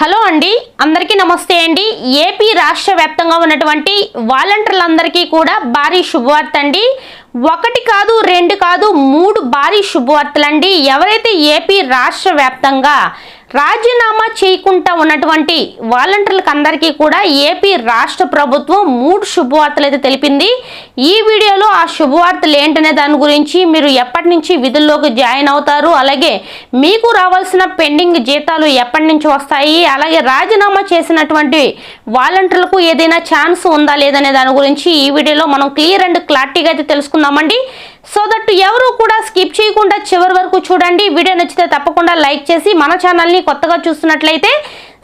Hello అండి అందరికీ నమస్తే అండి. ఏపీ రాష్ట్ర వ్యాప్తంగా ఉన్నటువంటి వాలంటీర్లందరికీ కూడా భారీ శుభవార్త అండి. ఒకటి కాదు రెండు కాదు మూడు భారీ శుభవార్తలండి. ఎవరైతే ఏపీ రాష్ట్ర వ్యాప్తంగా రాజీనామా చేయకుండా ఉన్నటువంటి వాలంటీర్లకు అందరికీ కూడా ఏపీ రాష్ట్ర ప్రభుత్వం మూడు శుభవార్తలు అయితే తెలిపింది. ఈ వీడియోలో ఆ శుభవార్తలు ఏంటనే దాని గురించి మీరు ఎప్పటి నుంచి విధుల్లోకి జాయిన్ అవుతారు అలాగే మీకు రావాల్సిన పెండింగ్ జీతాలు ఎప్పటి నుంచి వస్తాయి అలాగే రాజీనామా చేసినటువంటి వాలంటీర్లకు ఏదైనా ఛాన్స్ ఉందా లేదనే దాని గురించి ఈ వీడియోలో మనం క్లియర్ అండ్ క్లారిటీగా అయితే తెలుసుకుందామండి. సో దట్ ఎవరు కూడా స్కిప్ చేయకుండా చివరి వరకు చూడండి. వీడియో నచ్చితే తప్పకుండా లైక్ చేసి మన ఛానల్ని కొత్తగా చూస్తున్నట్లయితే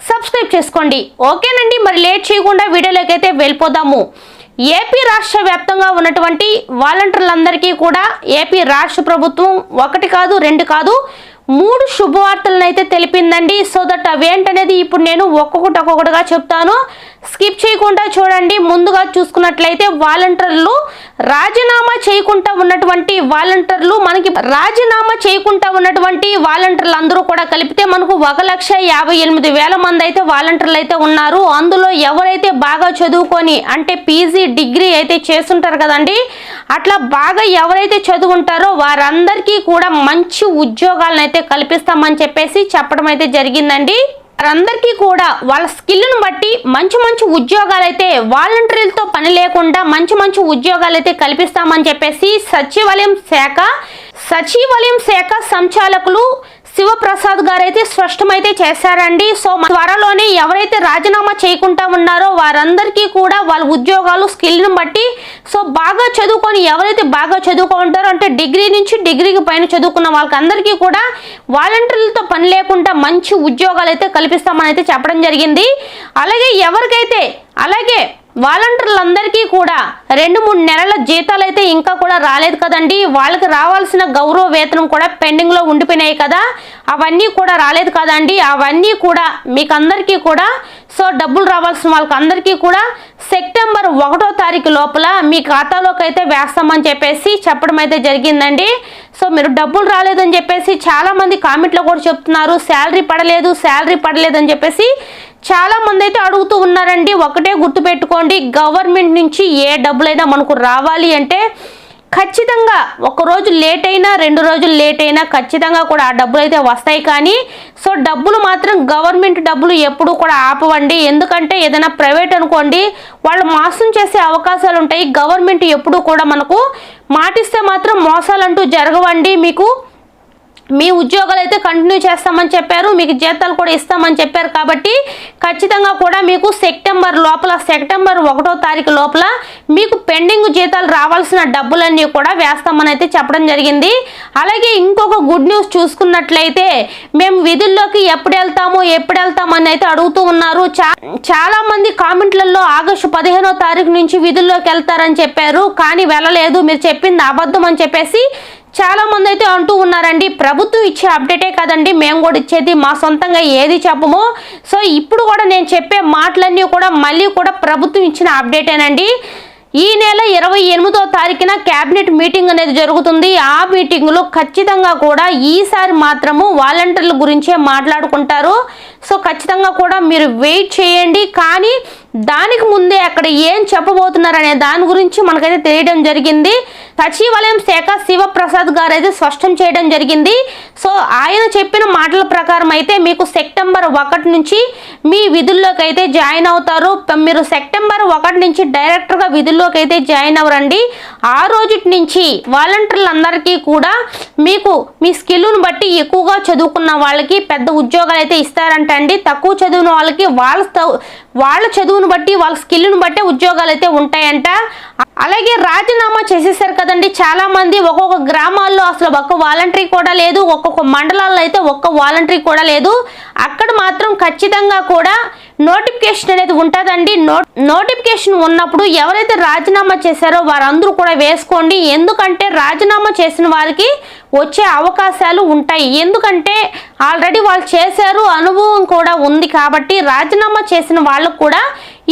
సబ్స్క్రైబ్ చేసుకోండి. ఓకేనండి మరి లేట్ చేయకుండా వీడియోలోకి అయితే వెళ్ళిపోదాము. ఏపీ రాష్ట్ర వ్యాప్తంగా ఉన్నటువంటి వాలంటీర్లందరికీ కూడా ఏపీ రాష్ట్ర ప్రభుత్వం ఒకటి కాదు రెండు కాదు మూడు శుభవార్తలను అయితే తెలిపిందండి. సో దట్ అవేంటనేది ఇప్పుడు నేను ఒక్కొక్కటి ఒక్కొక్కటిగా చెప్తాను. స్కిప్ చేయకుండా చూడండి. ముందుగా చూసుకున్నట్లయితే వాలంటీర్లు రాజీనామా చేయకుండా ఉన్నటువంటి వాలంటీర్లు మనకి రాజీనామా చేయకుండా ఉన్నటువంటి వాలంటీర్లు అందరూ కూడా కలిపితే మనకు ఒక లక్ష యాభై ఎనిమిది వేల మంది అయితే వాలంటీర్లు అయితే ఉన్నారు. అందులో ఎవరైతే బాగా చదువుకొని అంటే పీజీ డిగ్రీ అయితే చేస్తుంటారు కదండి అట్లా బాగా ఎవరైతే చదువుంటారో వారందరికీ కూడా మంచి ఉద్యోగాలను అయితే కల్పిస్తామని చెప్పేసి చెప్పడం అయితే జరిగిందండి. వారందరికీ కూడా వాళ్ళ స్కిల్ను బట్టి మంచి మంచి ఉద్యోగాలు అయితే వాలంటీర్లతో పని లేకుండా మంచి మంచి ఉద్యోగాలు అయితే కల్పిస్తామని చెప్పేసి సచివాలయం శాఖ సచివాలయం శాఖ సంచాలకులు శివప్రసాద్ గారు అయితే స్పష్టమైతే చేశారండి. సో త్వరలోనే ఎవరైతే రాజీనామా చేయకుండా ఉన్నారో వారందరికీ కూడా వాళ్ళ ఉద్యోగాలు స్కిల్ని బట్టి సో బాగా చదువుకొని ఎవరైతే బాగా చదువుకుంటారో అంటే డిగ్రీ నుంచి డిగ్రీకి పైన చదువుకున్న వాళ్ళకందరికీ కూడా వాలంటీర్లతో పని లేకుండా మంచి ఉద్యోగాలు అయితే కల్పిస్తామని అయితే చెప్పడం జరిగింది. అలాగే ఎవరికైతే అలాగే వాలంటీర్లందరికీ కూడా రెండు మూడు నెలల జీతాలు అయితే ఇంకా కూడా రాలేదు కదండి. వాళ్ళకి రావాల్సిన గౌరవ వేతనం కూడా పెండింగ్లో ఉండిపోయినాయి కదా. అవన్నీ కూడా రాలేదు కదండి. అవన్నీ కూడా మీకు అందరికీ కూడా సో డబ్బులు రావాల్సిన వాళ్ళకి అందరికీ కూడా సెప్టెంబర్ ఒకటో తారీఖు లోపల మీ ఖాతాలోకి అయితే వేస్తామని చెప్పేసి చెప్పడం అయితే జరిగిందండి. సో మీరు డబ్బులు రాలేదని చెప్పేసి చాలామంది కామెంట్లో కూడా చెప్తున్నారు. శాలరీ పడలేదు శాలరీ పడలేదని చెప్పేసి చాలా మంది అయితే అడుగుతూ ఉన్నారండి ఒకటే గుర్తుపెట్టుకోండి గవర్నమెంట్ నుంచి ఏ డబ్బులైనా మనకు రావాలి అంటే ఖచ్చితంగా ఒక రోజు లేట్ అయినా రెండు రోజులు లేట్ అయినా ఖచ్చితంగా కూడా ఆ డబ్బులు అయితే వస్తాయి కానీ సో డబ్బులు మాత్రం గవర్నమెంట్ డబ్బులు ఎప్పుడు కూడా ఆపవండి. ఎందుకంటే ఏదైనా ప్రైవేట్ అనుకోండి వాళ్ళు మోసం చేసే అవకాశాలు ఉంటాయి. గవర్నమెంట్ ఎప్పుడు కూడా మనకు మాటిస్తే మాత్రం మోసాలంటూ జరగవండి. మీకు మీ ఉద్యోగాలు అయితే కంటిన్యూ చేస్తామని చెప్పారు మీకు జీతాలు కూడా ఇస్తామని చెప్పారు కాబట్టి ఖచ్చితంగా కూడా మీకు సెప్టెంబర్ లోపల సెప్టెంబర్ ఒకటో తారీఖు లోపల మీకు పెండింగ్ జీతాలు రావాల్సిన డబ్బులన్నీ కూడా వేస్తామని అయితే చెప్పడం జరిగింది. అలాగే ఇంకొక గుడ్ న్యూస్ చూసుకున్నట్లయితే మేము విధుల్లోకి ఎప్పుడు వెళ్తాము ఎప్పుడు వెళ్తామని అయితే అడుగుతూ ఉన్నారు. చా చాలా మంది కామెంట్లలో ఆగస్టు పదిహేనో తారీఖు నుంచి విధుల్లోకి వెళ్తారని చెప్పారు. కానీ వెళ్ళలేదు మీరు చెప్పింది అబద్ధం అని చెప్పేసి చాలా మంది అయితే అంటూ ఉన్నారండి ప్రభుత్వం ఇచ్చే అప్డేటే కదండి మేము కూడా ఇచ్చేది మా సొంతంగా ఏది చెప్పము. సో ఇప్పుడు కూడా నేను చెప్పే మాటలన్నీ కూడా మళ్ళీ కూడా ప్రభుత్వం ఇచ్చిన అప్డేటేనండి. ఈ నెల ఇరవై ఎనిమిదో తారీఖున క్యాబినెట్ మీటింగ్ అనేది జరుగుతుంది. ఆ మీటింగ్లో ఖచ్చితంగా కూడా ఈసారి మాత్రము వాలంటీర్ల గురించే మాట్లాడుకుంటారు. సో ఖచ్చితంగా కూడా మీరు వెయిట్ చేయండి. కానీ దానికి ముందే అక్కడ ఏం చెప్పబోతున్నారు అనే దాని గురించి మనకైతే తెలియడం జరిగింది. సచివాలయం శాఖ శివప్రసాద్ గారు అయితే స్పష్టం చేయడం జరిగింది. సో ఆయన చెప్పిన మాటల ప్రకారం అయితే మీకు సెప్టెంబర్ ఒకటి నుంచి మీ విధుల్లోకి అయితే జాయిన్ అవుతారు. మీరు సెప్టెంబర్ ఒకటి నుంచి డైరెక్టర్గా విధుల్లోకి అయితే జాయిన్ అవ్వరండి. ఆ రోజు నుంచి వాలంటీర్లందరికీ కూడా మీకు మీ స్కిల్ను బట్టి ఎక్కువగా చదువుకున్న వాళ్ళకి పెద్ద ఉద్యోగాలు అయితే ఇస్తారంటండి. తక్కువ చదివిన వాళ్ళకి వాళ్ళ వాళ్ళ చదువును బట్టి వాళ్ళ స్కిల్ను బట్టి ఉద్యోగాలు అయితే ఉంటాయంట. అలాగే రాజీనామా చేసేసారు కదండి. చాలా మంది ఒక్కొక్క గ్రామాల్లో అసలు ఒక్క వాలంటరీ కూడా లేదు. ఒక్కొక్క మండలాల్లో అయితే ఒక్క వాలంటరీ కూడా లేదు. అక్కడ మాత్రం ఖచ్చితంగా కూడా నోటిఫికేషన్ అనేది ఉంటుందండి. నో నోటిఫికేషన్ ఉన్నప్పుడు ఎవరైతే రాజీనామా చేశారో వారందరూ కూడా వేసుకోండి. ఎందుకంటే రాజీనామా చేసిన వారికి వచ్చే అవకాశాలు ఉంటాయి. ఎందుకంటే ఆల్రెడీ వాళ్ళు చేశారు అనుభవం కూడా ఉంది కాబట్టి రాజీనామా చేసిన వాళ్ళకు కూడా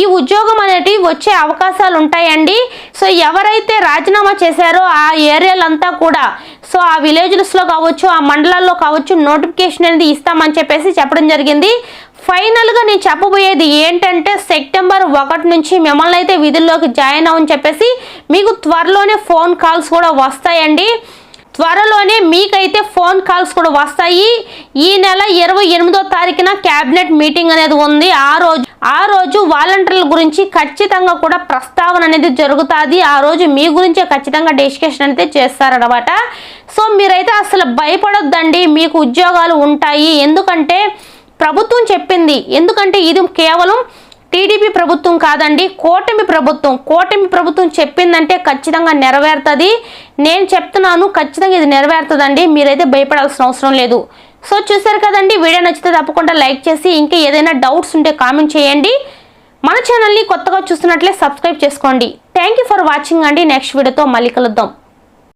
ఈ ఉద్యోగం అనేది వచ్చే అవకాశాలు ఉంటాయండి సో ఎవరైతే రాజీనామా చేశారో ఆ ఏరియాలంతా కూడా సో ఆ విలేజెస్లో కావచ్చు ఆ మండలాల్లో కావచ్చు నోటిఫికేషన్ అనేది ఇస్తామని చెప్పేసి చెప్పడం జరిగింది. ఫైనల్గా నేను చెప్పబోయేది ఏంటంటే సెప్టెంబర్ ఒకటి నుంచి మిమ్మల్ని అయితే విధుల్లోకి జాయిన్ అవ్వని చెప్పేసి మీకు త్వరలోనే ఫోన్ కాల్స్ కూడా వస్తాయండి. త్వరలోనే మీకైతే ఫోన్ కాల్స్ కూడా వస్తాయి. ఈ నెల ఇరవై ఎనిమిదో తారీఖున క్యాబినెట్ మీటింగ్ అనేది ఉంది. ఆ రోజు ఆ రోజు వాలంటీర్ల గురించి ఖచ్చితంగా కూడా ప్రస్తావన అనేది జరుగుతుంది. ఆ రోజు మీ గురించే ఖచ్చితంగా డిస్కషన్ అయితే చేస్తారనమాట సో మీరైతే అసలు భయపడొద్దండి. మీకు ఉద్యోగాలు ఉంటాయి. ఎందుకంటే ప్రభుత్వం చెప్పింది. ఎందుకంటే ఇది కేవలం టీడీపీ ప్రభుత్వం కాదండి కూటమి ప్రభుత్వం. కూటమి ప్రభుత్వం చెప్పిందంటే ఖచ్చితంగా నెరవేరుతుంది. నేను చెప్తున్నాను ఖచ్చితంగా ఇది నెరవేరుతుందండి. మీరైతే భయపడాల్సిన అవసరం లేదు. సో చూసారు కదండి వీడియో నచ్చితే తప్పకుండా లైక్ చేసి ఇంకా ఏదైనా డౌట్స్ ఉంటే కామెంట్ చేయండి. మన ఛానల్ని కొత్తగా చూస్తున్నట్లే సబ్స్క్రైబ్ చేసుకోండి. థ్యాంక్ యూ ఫర్ వాచింగ్ అండి. నెక్స్ట్ వీడియోతో మళ్ళీ కలుద్దాం.